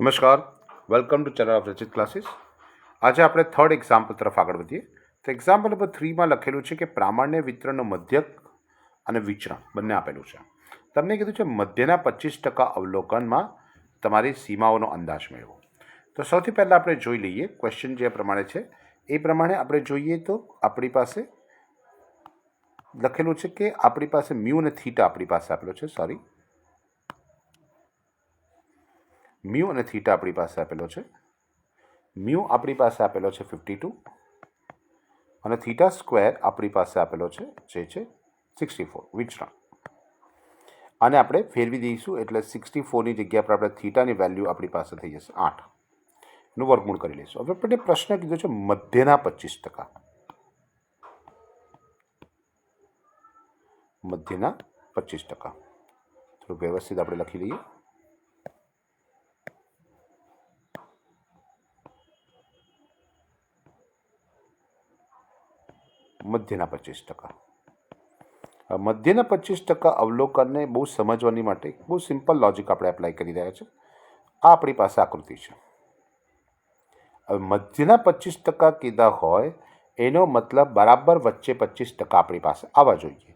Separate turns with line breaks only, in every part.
નમસ્કાર. Welcome to channel of Rachit classes આજે આપણે થર્ડ એક્ઝામ્પલ તરફ આગળ વધીએ. તો એક્ઝામ્પલ નંબર થ્રીમાં લખેલું છે કે પ્રામાણ્ય વિતરણનો મધ્યક અને વિચરણ બંને આપેલું છે. તમને કીધું છે મધ્યના પચીસ ટકા અવલોકનમાં તમારી સીમાઓનો અંદાજ મેળવો. તો સૌથી પહેલાં આપણે જોઈ લઈએ ક્વેશ્ચન જે પ્રમાણે છે. એ પ્રમાણે આપણે જોઈએ તો આપણી પાસે લખેલું છે કે આપણી પાસે મ્યુ અને થીટા આપણી પાસે આપેલો છે. સોરી મ્યુ અને થીટા આપણી પાસે આપેલો છે. મ્યુ આપણી પાસે આપેલો છે ફિફ્ટી ટુ અને થીટા સ્ક્વેર આપણી પાસે આપેલો છે જે છે સિક્સટી ફોર, વિચરણ. આને આપણે ફેરવી દઈશું એટલે સિક્સટી ફોરની જગ્યા પર આપણે થીટાની વેલ્યુ આપણી પાસે થઈ જશે આઠ. નું વર્ગમૂળ કરી લઈશું. હવે આપણે પ્રશ્ન કીધો છે મધ્યના પચીસ ટકા. મધ્યના પચીસ ટકા. થોડું વ્યવસ્થિત આપણે લખી લઈએ મધ્યના પચીસ ટકા. મધ્યના પચીસ ટકા અવલોકનને બહુ સમજવાની માટે બહુ સિમ્પલ લોજિક આપણે એપ્લાય કરી રહ્યા છે. આ આપણી પાસે આકૃતિ છે. હવે મધ્યના પચીસ ટકા કીધા હોય, એનો મતલબ બરાબર વચ્ચે પચીસ ટકા આપણી પાસે આવવા જોઈએ.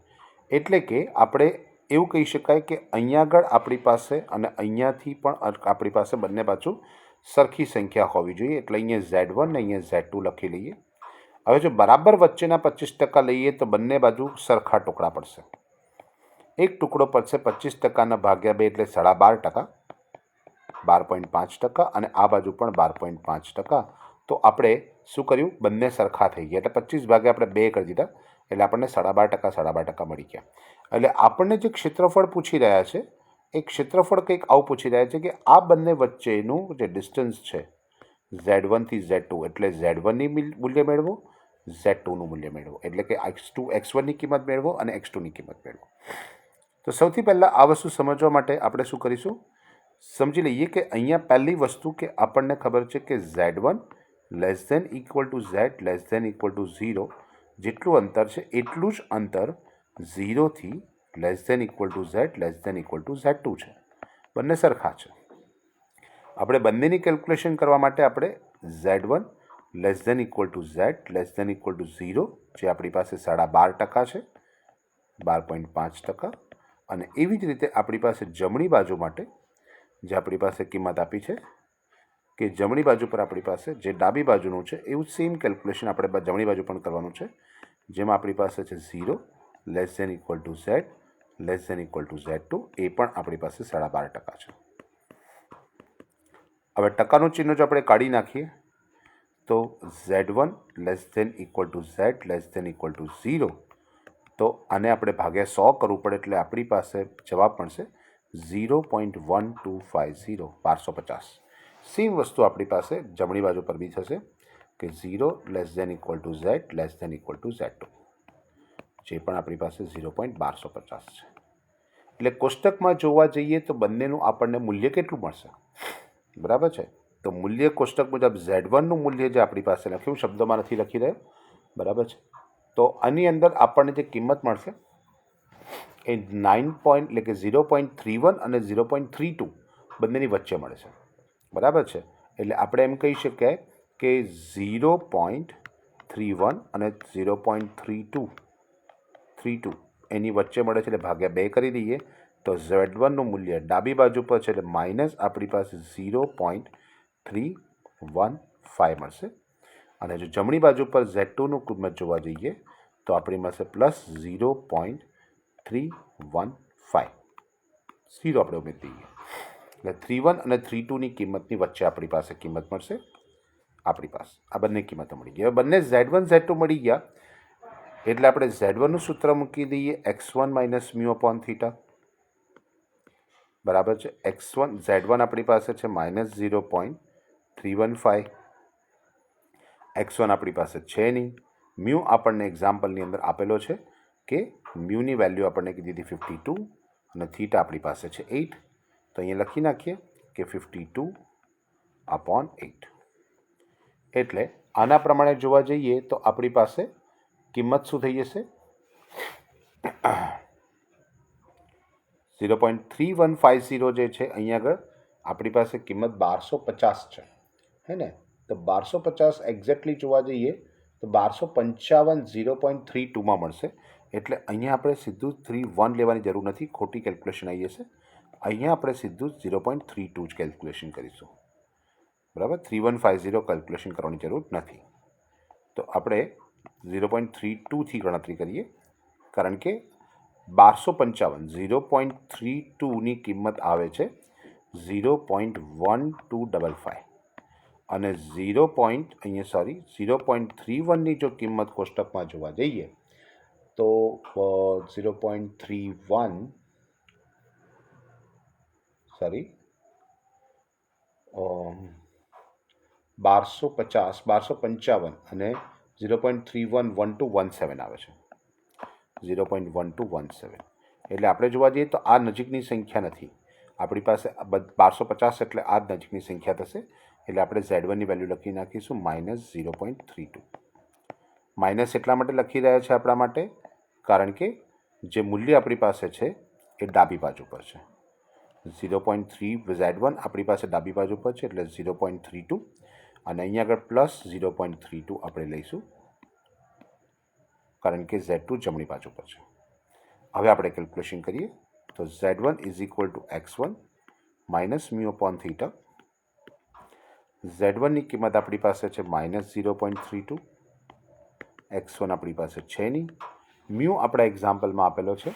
એટલે કે આપણે એવું કહી શકાય કે અહીંયા આગળ આપણી પાસે અને અહીંયાથી પણ આપણી પાસે બંને બાજુ સરખી સંખ્યા હોવી જોઈએ. એટલે અહીંયા ઝેડ વન ને અહીંયા ઝેડ ટુ લખી લઈએ. હવે જો બરાબર વચ્ચેના પચીસ ટકા લઈએ તો બંને બાજુ સરખા ટુકડા પડશે. એક ટુકડો પડશે પચીસ ટકાના ભાગ્યા બે એટલે સાડા બાર ટકા, બાર પોઈન્ટ પાંચ ટકા અને આ બાજુ પણ બાર પોઈન્ટ પાંચ ટકા. તો આપણે શું કર્યું? બંને સરખા થઈ ગયા. એટલે પચીસ ભાગે આપણે બે કરી દીધા, એટલે આપણને સાડા બાર ટકા, સાડા બાર ટકા મળી ગયા. એટલે આપણને જે ક્ષેત્રફળ પૂછી રહ્યા છે, એ ક્ષેત્રફળ કંઈક આવું પૂછી રહ્યા છે કે આ બંને વચ્ચેનું જે ડિસ્ટન્સ છે ઝેડ વનથી ઝેડ ટુ. એટલે ઝેડ વનની મૂલ્ય મેળવો, ઝેડ ટુનું મૂલ્ય મેળવો. એટલે કે એક્સ ટુ, એક્સ વનની કિંમત મેળવો અને એક્સ ટુની કિંમત મેળવો. તો સૌથી પહેલાં આ વસ્તુ સમજવા માટે આપણે શું કરીશું? સમજી લઈએ કે અહીંયા પહેલી વસ્તુ કે આપણને ખબર છે કે z one less than equal to z less than equal to zero જેટલું અંતર છે એટલું જ અંતર ઝીરોથી less than equal to z less than equal to z two છે. બંને સરખા છે. આપણે બંનેની કેલ્ક્યુલેશન કરવા માટે આપણે z one less than equal to z less than equal to zero જે આપણી પાસે સાડા બાર ટકા છે, બાર પોઈન્ટ પાંચ ટકા. અને એવી જ રીતે આપણી પાસે જમણી બાજુ માટે જે આપણી પાસે કિંમત આપી છે, કે જમણી બાજુ પર આપણી પાસે જે ડાબી બાજુનું છે, એવું સેમ કેલ્ક્યુલેશન આપણે જમણી બાજુ પણ કરવાનું છે. જેમાં આપણી પાસે છે zero less than equal to z less than equal to z two એ પણ આપણી પાસે સાડા બાર ટકા છે. હવે ટકાનું ચિહ્ન જો આપણે કાઢી નાખીએ, તો z one less than equal to z less than equal to zero, તો આને આપણે ભાગ્યા સો કરવું પડે એટલે આપણી પાસે જવાબ મળશે zero point one two five zero, બારસો પચાસ. સેમ વસ્તુ આપણી પાસે જમણી બાજુ પર બી થશે કે zero less than equal to Z less than equal to Z two. જે પણ આપણી પાસે ઝીરો પોઈન્ટ બારસો પચાસ છે. એટલે કોષ્ટકમાં જોવા જઈએ તો બંનેનું આપણને મૂલ્ય કેટલું મળશે? બરાબર છે? તો મૂલ્ય કોષ્ટક મુજબ ઝેડ વનનું મૂલ્ય જે આપણી પાસે લખ્યું શબ્દોમાં નથી લખી રહ્યો બરાબર છે? તો આની અંદર આપણને જે કિંમત મળશે એ નાઇન પોઈન્ટ એટલે કે ઝીરો પોઈન્ટ થ્રી વન અને ઝીરો પોઈન્ટ થ્રી ટુ બંનેની વચ્ચે મળે છે. બરાબર છે? એટલે આપણે એમ કહી શકાય કે ઝીરો પોઈન્ટ થ્રી વન અને zero point three two three two એની વચ્ચે મળે છે, એટલે ભાગ્યા બે કરી દઈએ. તો ઝેડ વનનું મૂલ્ય ડાબી બાજુ પર છે એટલે માઇનસ આપણી પાસે zero point three one five મળશે. અને જો જમણી બાજુ પર ઝેડ ટુનું કિંમત જોવા જઈએ, તો આપણી પાસે plus zero point three one five zero આપણે ઉમેરી દઈએ. એટલે થ્રી વન અને થ્રી ટુની કિંમતની વચ્ચે આપણી પાસે કિંમત મળશે. આપણી પાસે. આ બંને કિંમતો મળી ગઈ હવે બંને ઝેડ વન ઝેડ ટુ મળી ગયા. એટલે આપણે ઝેડ વનનું સૂત્ર મૂકી દઈએ. X one minus mu upon theta બરાબર છે? એક્સ વન ઝેડ વન આપણી પાસે છે minus zero point three one five X one આપણી પાસે છે નહીં. મ્યુ આપણને એક્ઝામ્પલની અંદર આપેલો છે કે મ્યુની વેલ્યુ આપણને કીધી હતી ફિફ્ટી ટુ અને થીટા આપણી પાસે છે એઇટ તો અહીંયા લખી નાખીએ કે ફિફ્ટી ટુ અપોન એઇટ એટલે આના પ્રમાણે જોવા જઈએ તો આપણી પાસે કિંમત શું થઈ જશે? Zero point three one five zero જે છે અહીંયા આગળ આપણી પાસે કિંમત બારસો પચાસ છે. હે ને? તો બારસો પચાસ એક્ઝેક્ટલી જોવા જઈએ, તો બારસો પંચાવન ઝીરો પોઈન્ટ થ્રી ટુમાં મળશે. એટલે અહીંયા આપણે સીધું થ્રી વન લેવાની જરૂર નથી, ખોટી કેલ્ક્યુલેશન આવી જશે. અહીંયા આપણે સીધું ઝીરો પોઈન્ટ થ્રી ટુ જ કેલ્ક્યુલેશન કરીશું. બરાબર? Three one five zero calculation કરવાની જરૂર નથી. તો આપણે ઝીરો પોઈન્ટ થ્રી ટુથી ગણતરી કરીએ, કારણ કે બારસો પંચાવન, ઝીરો પોઈન્ટ થ્રી ટુની કિંમત આવે છે zero point one two double five અને ઝીરો પોઈન્ટ, અહીંયા સોરી ઝીરો પોઈન્ટ થ્રી વનની જો કિંમત કોષ્ટકમાં જોવા જઈએ, તો zero point three one sorry બારસો પચાસ, બારસો પંચાવન અને zero point three one one two one seven આવે છે. Zero point one two one seven. એટલે આપણે જોવા જઈએ તો આ નજીકની સંખ્યા નથી. આપણી પાસે બારસો પચાસ એટલે આ નજીકની સંખ્યા થશે. એટલે આપણે ઝેડ વનની વેલ્યુ લખી નાખીશું minus zero point three two. Minus એટલા માટે લખી રહ્યા છે આપણા માટે, કારણ કે જે મૂલ્ય આપણી પાસે છે એ ડાબી બાજુ પર છે. Zero point three Z one આપણી પાસે ડાબી બાજુ પર છે એટલે ઝીરો પોઈન્ટ થ્રી ટુ. અને અહીંયા આગળ plus zero point three two આપણે લઈશું. કારણ કે ઝેડ ટુ જમણી બાજુ પર છે. હવે આપણે કેલ્ક્યુલેશન કરીએ. તો Z one is equal to X one minus mu upon theta Z વનની કિંમત આપણી પાસે છે minus zero point three two X one આપણી પાસે છે નહીં. મ્યુ આપણા એક્ઝામ્પલમાં આપેલો છે.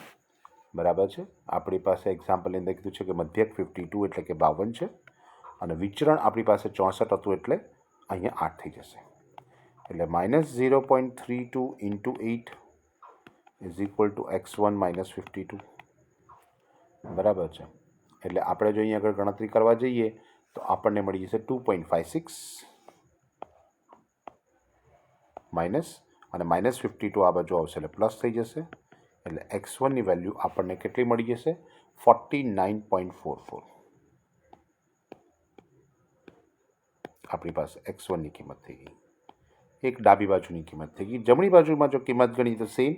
બરાબર છે? આપણી પાસે એક્ઝામ્પલની અંદર કીધું છે કે મધ્યક ફિફ્ટી ટુ એટલે કે બાવન છે. અને વિચરણ આપણી પાસે ચોસઠ હતું એટલે અહીંયા આઠ થઈ જશે. એટલે minus zero point three two into eight is equal to X one minus fifty two બરાબર છે. એટલે આપણે જો અહીંયા આગળ ગણતરી કરવા જઈએ, તો આપણને મળી જશે two point five six minus અને માઇનસ ફિફ્ટી ટુ આ બાજુ આવશે એટલે પ્લસ થઈ જશે. એટલે એક્સ વનની વેલ્યુ આપણને કેટલી મળી જશે? Forty nine point four four આપણી પાસે એક્સ વનની કિંમત થઈ ગઈ. એક ડાબી બાજુની કિંમત થઈ ગઈ. જમણી બાજુમાં જો કિંમત ગણી તો સેમ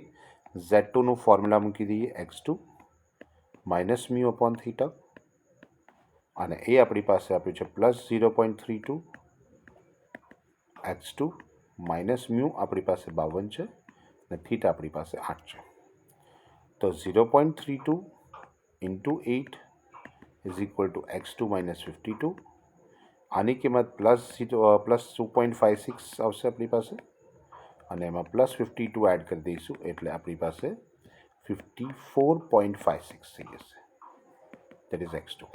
ઝેડ ટુનું ફોર્મ્યુલા મૂકી દઈએ X two minus mu upon theta અને એ આપણી પાસે આપ્યું છે plus zero point three two X two minus mu આપણી પાસે બાવન છે અને થીટા આપણી પાસે આઠ છે. તો zero point three two into eight is equal to X two minus fifty two આની કિંમત plus plus two point five six આવશે આપણી પાસે. અને એમાં પ્લસ ફિફ્ટી ટુ એડ કરી દઈશું એટલે આપણી પાસે fifty four point five six થઈ જશે. દેટ ઇઝ એક્સ ટુ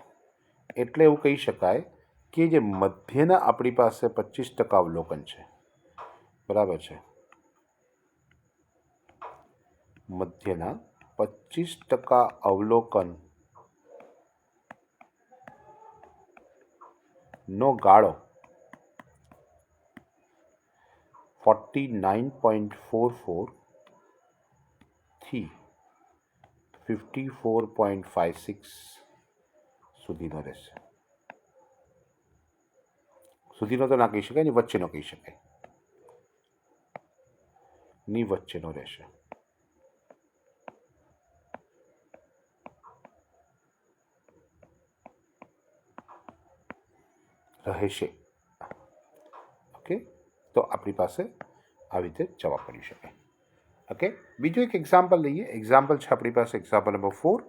એટલે એવું કહી શકાય કે જે મધ્યના આપણી પાસે પચીસ ટકા અવલોકન છે. બરાબર છે? મધ્યના પચીસ ટકા અવલોકન નો ગાળો forty nine point four ફોરથી fifty four point five six સુધીનો રહેશે સુધીનો તો ના કહી શકાયની વચ્ચેનો કહી શકાયની વચ્ચેનો રહેશે રહેશે. ઓકે તો આપણી પાસે આવી રીતે જવાબ મળી શકે. ઓકે બીજું એક એક્ઝામ્પલ લઈએ. એક્ઝામ્પલ છે આપણી પાસે એક્ઝામ્પલ નંબર ફોર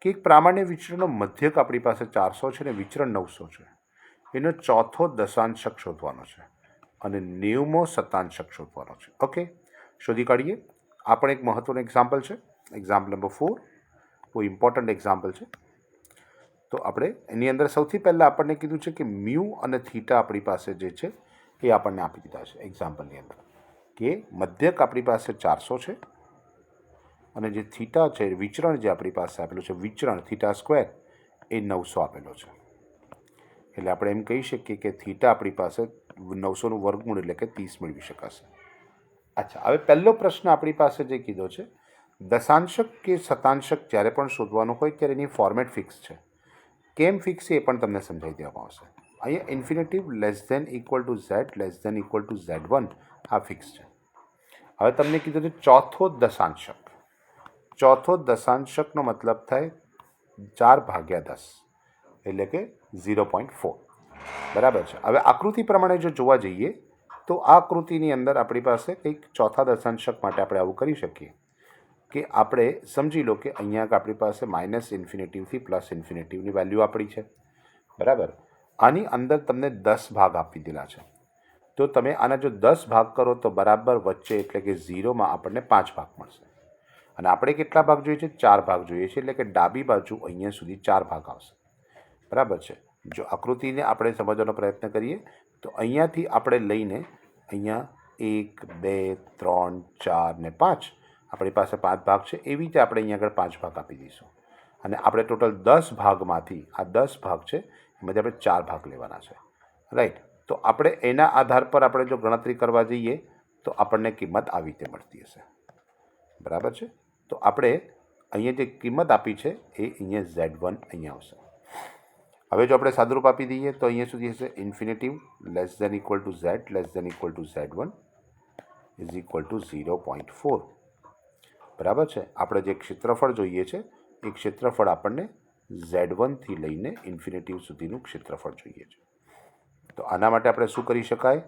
કે એક પ્રામાણ્ય વિચરણનો મધ્યક આપણી પાસે ચારસો છે ને વિચરણ નવસો છે. એનો ચોથો દશાંશક શોધવાનો છે અને નેવમો શતાંશક શોધવાનો છે. ઓકે શોધી કાઢીએ. આ પણ એક મહત્ત્વનું એક્ઝામ્પલ છે. એક્ઝામ્પલ નંબર ફોર બહુ ઇમ્પોર્ટન્ટ એક્ઝામ્પલ છે. તો આપણે એની અંદર સૌથી પહેલાં આપણને કીધું છે કે મ્યુ અને થીટા આપણી પાસે જે છે, એ આપણને આપી દીધા છે એક્ઝામ્પલની અંદર. કે મધ્યક આપણી પાસે ચારસો છે અને જે થીટા છે, વિચરણ જે આપણી પાસે આપેલું છે, વિચરણ થીટા સ્ક્વેર એ નવસો આપેલો છે. એટલે આપણે એમ કહી શકીએ કે થીટા આપણી પાસે નવસોનું વર્ગમૂળ એટલે કે ત્રીસ મેળવી શકાશે. અચ્છા, હવે પહેલો પ્રશ્ન આપણી પાસે જે કીધો છે, દશાંશક કે શતાંશક જ્યારે પણ શોધવાનું હોય ત્યારે એની ફોર્મેટ ફિક્સ છે. કેમ ફિક્સ છે એ પણ તમને સમજાવી દેવામાં આવશે. અહીંયા infinitive less than equal to Z less than equal to Z one આ ફિક્સ છે. હવે તમને કીધું છે ચોથો દશાંશક. ચોથો દશાંશકનો મતલબ થાય ચાર ભાગ્યા દસ, એટલે કે ઝીરો પોઈન્ટ ફોર બરાબર છે. હવે આકૃતિ પ્રમાણે જો જોવા જઈએ, તો આ આકૃતિની અંદર આપણી પાસે કંઈક ચોથા દશાંશક માટે આપણે આવું કરી શકીએ. કે આપણે સમજી લો કે અહીંયા આપણી પાસે માઇનસ ઇન્ફિનિટિવથી પ્લસ ઇન્ફિનિટિવની વેલ્યુ આપણી છે. બરાબર? આની અંદર તમને દસ ભાગ આપી દીધા છે. તો તમે આના જો દસ ભાગ કરો તો બરાબર વચ્ચે એટલે કે ઝીરોમાં આપણને પાંચ ભાગ મળશે. અને આપણે કેટલા ભાગ જોઈએ છે? ચાર ભાગ જોઈએ છે. એટલે કે ડાબી બાજુ અહીંયા સુધી ચાર ભાગ આવશે. બરાબર છે? જો આકૃતિને આપણે સમજવાનો પ્રયત્ન કરીએ, તો અહીંયાથી આપણે લઈને અહીંયા એક, બે, ત્રણ, ચાર ને પાંચ આપણી પાસે પાંચ ભાગ છે, એવી રીતે આપણે અહીંયા આગળ પાંચ ભાગ આપી દઈશું. અને આપણે ટોટલ દસ ભાગમાંથી, આ દસ ભાગ છે, એમાંથી આપણે ચાર ભાગ લેવાના છે. રાઈટ તો આપણે એના આધાર પર આપણે જો ગણતરી કરવા જઈએ, તો આપણને કિંમત આવી રીતે મળતી હશે. બરાબર છે? તો આપણે અહીંયા જે કિંમત આપી છે, એ અહીંયા ઝેડ વન અહીંયા આવશે. હવે જો આપણે સાદુરૂપ આપી દઈએ, તો અહીંયા સુધી હશે infinitive less than equal to Z less than equal to Z one is equal to zero point four બરાબર છે? આપણે જે ક્ષેત્રફળ જોઈએ છે, એ ક્ષેત્રફળ આપણને ઝેડ વનથી લઈને ઇન્ફિનેટિવ સુધીનું ક્ષેત્રફળ જોઈએ છે. તો આના માટે આપણે શું કરી શકાય?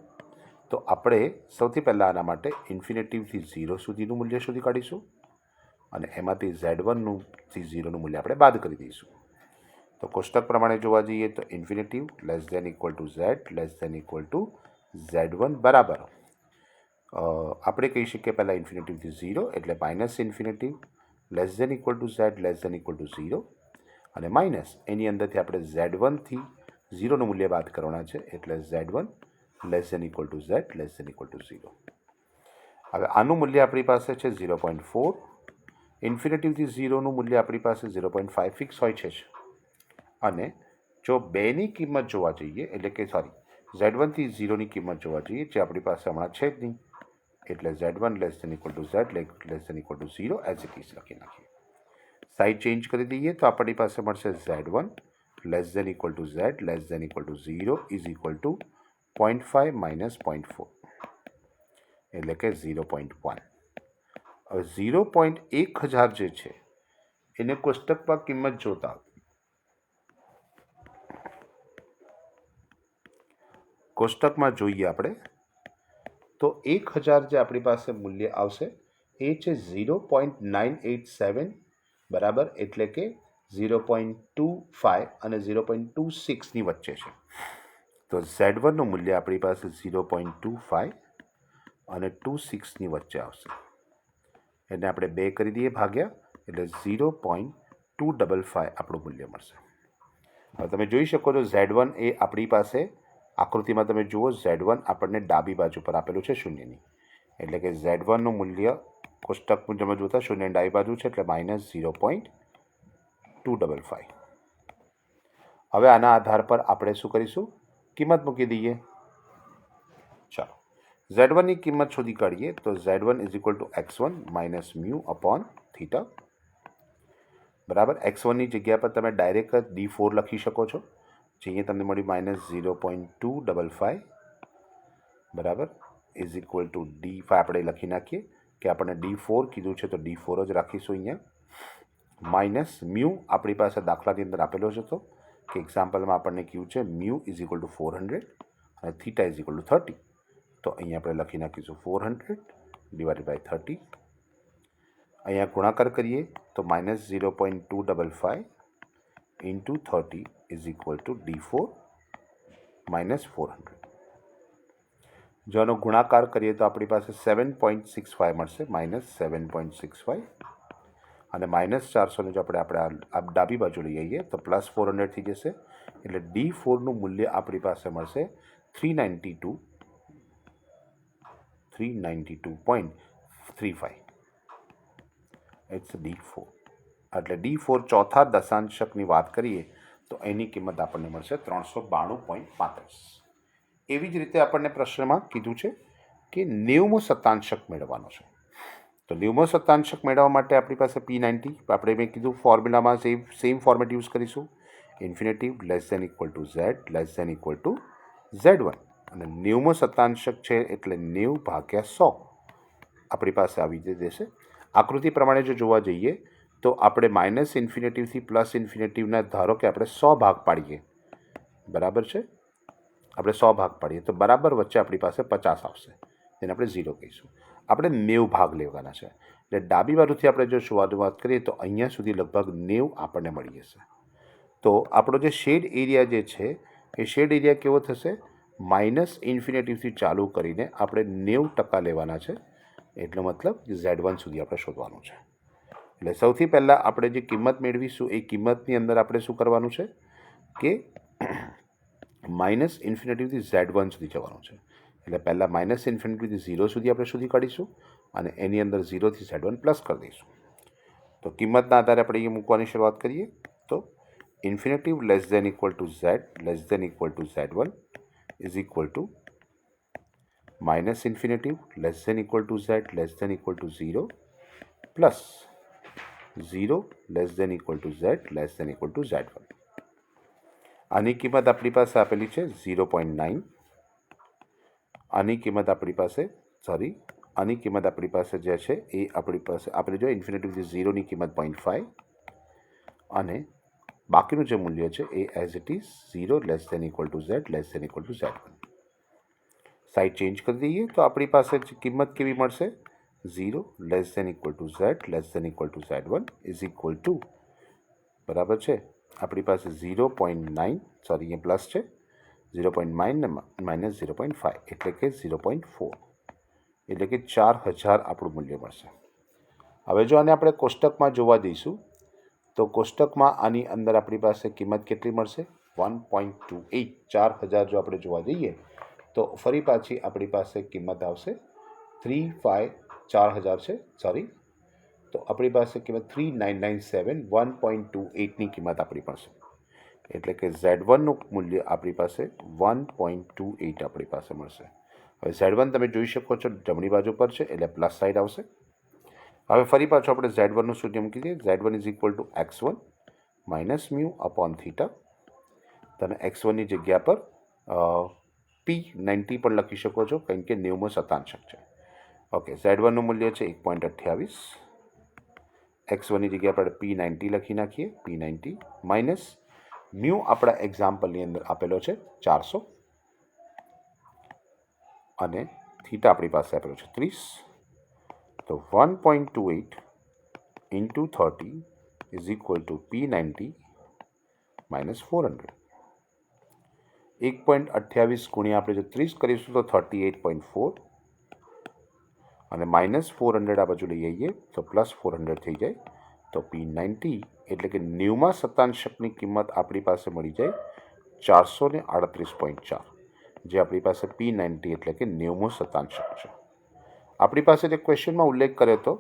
તો આપણે સૌથી પહેલાં આના માટે ઇન્ફિનેટિવથી ઝીરો સુધીનું મૂલ્ય શોધી કાઢીશું અને એમાંથી ઝેડ વનનુંથી ઝીરોનું મૂલ્ય આપણે બાદ કરી દઈશું. તો કોષ્ટક પ્રમાણે જોવા જઈએ તો infinitive less than equal to Z, less than equal to Z one બરાબર. આપણે કહી શકીએ પહેલાં ઇન્ફિનિટિવથી ઝીરો એટલે minus infinitive less than equal to Z, less than equal to zero. અને માઇનસ, એની અંદરથી આપણે ઝેડ વનથી ઝીરોનું મૂલ્ય બાદ કરવાના છે એટલે Z one less than equal to Z, less than equal to zero. હવે આનું મૂલ્ય આપણી પાસે છે ઝીરો પોઈન્ટ ફોર. ઇન્ફિનિટિવથી ઝીરોનું મૂલ્ય આપણી પાસે ઝીરો પોઈન્ટ ફાઇવ ફિક્સ હોય છે અને જો બેની કિંમત જોવા જઈએ, એટલે કે સોરી, ઝેડ વનથી ઝીરોની કિંમત જોવા જઈએ, જે આપણી પાસે હમણાં છે જ નહીં. એટલે Z one less than equal to Z less than equal to zero as it is લખી નાખીએ. સાઈડ ચેન્જ કરી દઈએ તો આપણી પાસે મળશે Z one less than equal to Z less than equal to zero is equal to point five minus point four એટલે કે ઝીરો પોઈન્ટ વન હવે ઝીરો પોઈન્ટ એક હજાર જે છે, એને કોષ્ટકમાં કિંમત જોતા કોષ્ટકમાં જોઈએ આપણે તો એક હજાર જે આપણી પાસે મૂલ્ય આવશે, એ છે zero point nine eight seven, બરાબર? એટલે કે ઝીરો પોઈન્ટ ટુ ફાઇવ અને ઝીરો પોઈન્ટ ટુ સિક્સની વચ્ચે છે. તો ઝેડ વનનું મૂલ્ય આપણી પાસે ઝીરો પોઈન્ટ ટુ ફાઇવ અને ટુ સિક્સની વચ્ચે આવશે. એને આપણે બે કરી દઈએ ભાગ્યા, એટલે zero point two double five આપણું મૂલ્ય મળશે. હવે તમે જોઈ શકો છો ઝેડ વન એ આપણી પાસે આકૃતિમાં તમે જુઓ ઝેડ વન આપણને ડાબી બાજુ પર આપેલું છે શૂન્યની. એટલે કે ઝેડ વનનું મૂલ્ય કોષ્ટક મુજબ જોતા શૂન્ય ડાબી બાજુ છે એટલે minus zero point two double five હવે આના આધાર પર આપણે શું કરીશું? કિંમત મૂકી દઈએ. ચાલો. ઝેડ વનની કિંમત શોધી કાઢીએ તો Z one is equal to X one minus mu upon theta બરાબર? એક્સ વનની જગ્યા પર તમે ડાયરેક્ટ ડી ફોર લખી શકો છો. જે અહીંયા તમને મળ્યું minus zero point two double five બરાબર is equal to D five આપણે લખી નાખીએ કે આપણને ડી ફોર કીધું છે તો ડી ફોર જ રાખીશું અહીંયા માઇનસ મ્યુ આપણી પાસે દાખલાની અંદર આપેલો જ હતો કે એક્ઝામ્પલમાં આપણને કયું છે mu is equal to four hundred અને theta is equal to thirty તો અહીંયા આપણે લખી નાખીશું four hundred divide by thirty અહીંયા ગુણાકાર કરીએ તો minus zero point two double five into thirty two D four minus four hundred જો આનો ગુણાકાર કરીએ તો આપણી પાસે સેવન પોઈન્ટ સિક્સ ફાઇવ મળશે minus seven point six five અને માઇનસ ચારસોને જો આપણે આપણે આ ડાબી બાજુ લઈ આવીએ, તો પ્લસ ફોર હંડ્રેડ થઈ જશે, એટલે ડી ફોરનું મૂલ્ય આપણી પાસે મળશે three ninety two three ninety two point three five it's D four એટલે ડી ફોર ચોથા દશાંશકની વાત કરીએ તો એની કિંમત આપણને મળશે ત્રણસો બાણું પોઈન્ટ પાંત્રીસ. એવી જ રીતે આપણને પ્રશ્નમાં કીધું છે કે નેવમો સત્તાંશક મેળવવાનો છે. તો નેવમો સત્તાંશક મેળવવા માટે આપણી પાસે પી નાઇન્ટી આપણે મેં કીધું ફોર્મ્યુલામાં સેમ સેમ ફોર્મેટ યુઝ કરીશું. Infinitive less than equal to Z less than equal to Z one અને નેવમો સત્તાંશક છે એટલે નેવ ભાગ્યા સો. આપણી પાસે આવી દેશે. આકૃતિ પ્રમાણે જો જોવા જઈએ તો આપણે માઇનસ ઇન્ફિનેટિવથી પ્લસ ઇન્ફિનેટિવના ધારો કે આપણે સો ભાગ પાડીએ. બરાબર છે? આપણે સો ભાગ પાડીએ તો બરાબર વચ્ચે આપણી પાસે પચાસ આવશે. તેને આપણે ઝીરો કહીશું. આપણે નેવ ભાગ લેવાના છે. એટલે ડાબી બાજુથી આપણે જો શરૂઆત કરીએ તો અહીંયા સુધી લગભગ નેવ આપણને મળી જશે. તો આપણો જે શેડ એરિયા જે છે, એ શેડ એરિયા કેવો થશે? માઇનસ ઇન્ફિનેટિવથી ચાલુ કરીને આપણે નેવ ટકા લેવાના છે. એટલો મતલબ ઝેડ વન સુધી આપણે શોધવાનું છે. એટલે સૌથી પહેલાં આપણે જે કિંમત મેળવીશું, એ કિંમતની અંદર આપણે શું કરવાનું છે કે માઇનસ ઇન્ફિનિટીવથી ઝેડ વન સુધી જવાનું છે. એટલે પહેલાં માઇનસ ઇન્ફિનિટીથી ઝીરો સુધી આપણે સુધી કાઢીશું અને એની અંદર ઝીરોથી ઝેડ વન પ્લસ કરી દઈશું. તો કિંમતના આધારે આપણે એ મૂકવાની શરૂઆત કરીએ. તો infinitive less than equal to Z, less than equal to Z one is equal to minus infinitive less than equal to Z, less than equal to zero plus zero less than equal to Z less than equal to Z one આની કિંમત આપણી પાસે આપેલી છે zero point nine આની કિંમત આપણી પાસે સોરી આની કિંમત આપણી પાસે જે છે એ આપણી પાસે આપણે જો ઇન્ફિનેટિવ ઝીરોની કિંમત પોઈન્ટ ફાઇવ અને બાકીનું જે મૂલ્ય છે એ as it is zero less than equal to Z less than equal to Z one side change કરી દઈએ તો આપણી પાસે કિંમત કેવી મળશે zero less than equal to Z less than equal to Z one is equal to બરાબર છે? આપણી પાસે ઝીરો પોઈન્ટ નાઇન, સોરી, અહીંયા પ્લસ છે. Zero point nine minus zero point five એટલે કે ઝીરો પોઈન્ટ ફોર. એટલે કે ચાર હજાર આપણું મૂલ્ય મળશે. હવે જો આને આપણે કોષ્ટકમાં જોવા દઈશું, તો કોષ્ટકમાં આની અંદર આપણી પાસે કિંમત કેટલી મળશે? વન પોઈન્ટ ટુ એટ ચાર હજાર જો આપણે જોવા જઈએ તો ફરી પાછી આપણી પાસે કિંમત આવશે થ્રી ફાઇવ ચાર હજાર છે સોરી તો આપણી પાસે કિંમત three nine nine seven one point two એટની કિંમત આપણી પાસે. એટલે કે ઝેડ વનનું મૂલ્ય આપણી પાસે વન પોઈન્ટ ટુ એટ આપણી પાસે મળશે. હવે ઝેડ વન તમે જોઈ શકો છો, જમણી બાજુ પર છે, એટલે પ્લસ સાઈડ આવશે. હવે ફરી પાછું આપણે ઝેડ વનનું મૂકી દઈએ. Z one is equal to X one minus mu upon theta તમે એક્સ વનની જગ્યા પર પી નાઇન્ટી પણ લખી શકો છો, કારણ કે નેવમાં શતાંશક છે. ઓકે ઝેડ વનનું મૂલ્ય છે એક પોઈન્ટ અઠ્યાવીસ. એક્સ વનની જગ્યાએ આપણે પી નાઇન્ટી લખી નાખીએ પી નાઇન્ટી માઇનસ ન્યૂ આપણા એક્ઝામ્પલની અંદર આપેલો છે ચારસો. અને થીટા આપણી પાસે આપેલો છે ત્રીસ. તો one point two eight into thirty is equal to P ninety minus four hundred એક પોઈન્ટ અઠ્યાવીસ ગુણ્યા આપણે જો ત્રીસ કરીશું તો થર્ટી એટ પોઈન્ટ ફોર અને માઇનસ ફોર હંડ્રેડ આ બાજુ લઈ આવીએ, તો પ્લસ ફોર હંડ્રેડ થઈ જાય. તો પી નાઇન્ટી એટલે કે ન્યુમાં શતાંશકની કિંમત આપણી પાસે મળી જાય ચારસો ને આડત્રીસ પોઈન્ટ ચાર, જે આપણી પાસે પી નાઇન્ટી એટલે કે નેવમો શતાંશક છે. આપણી પાસે જે ક્વેશ્ચનમાં ઉલ્લેખ કર્યો હતો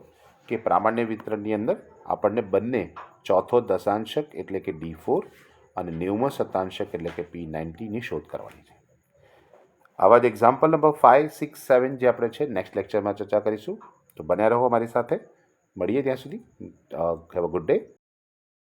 કે પ્રામાણ્ય વિતરણની અંદર આપણને બંને ચોથો દશાંશક એટલે કે ડી ફોર અને નેવમો સત્તાંશક એટલે કે પી નાઇન્ટીની શોધ કરવાની છે. આવા જ example number five six seven જે આપણે છે નેક્સ્ટ લેક્ચરમાં ચર્ચા કરીશું. તો બન્યા રહો અમારી સાથે. મળીએ ત્યાં સુધી. Have a good day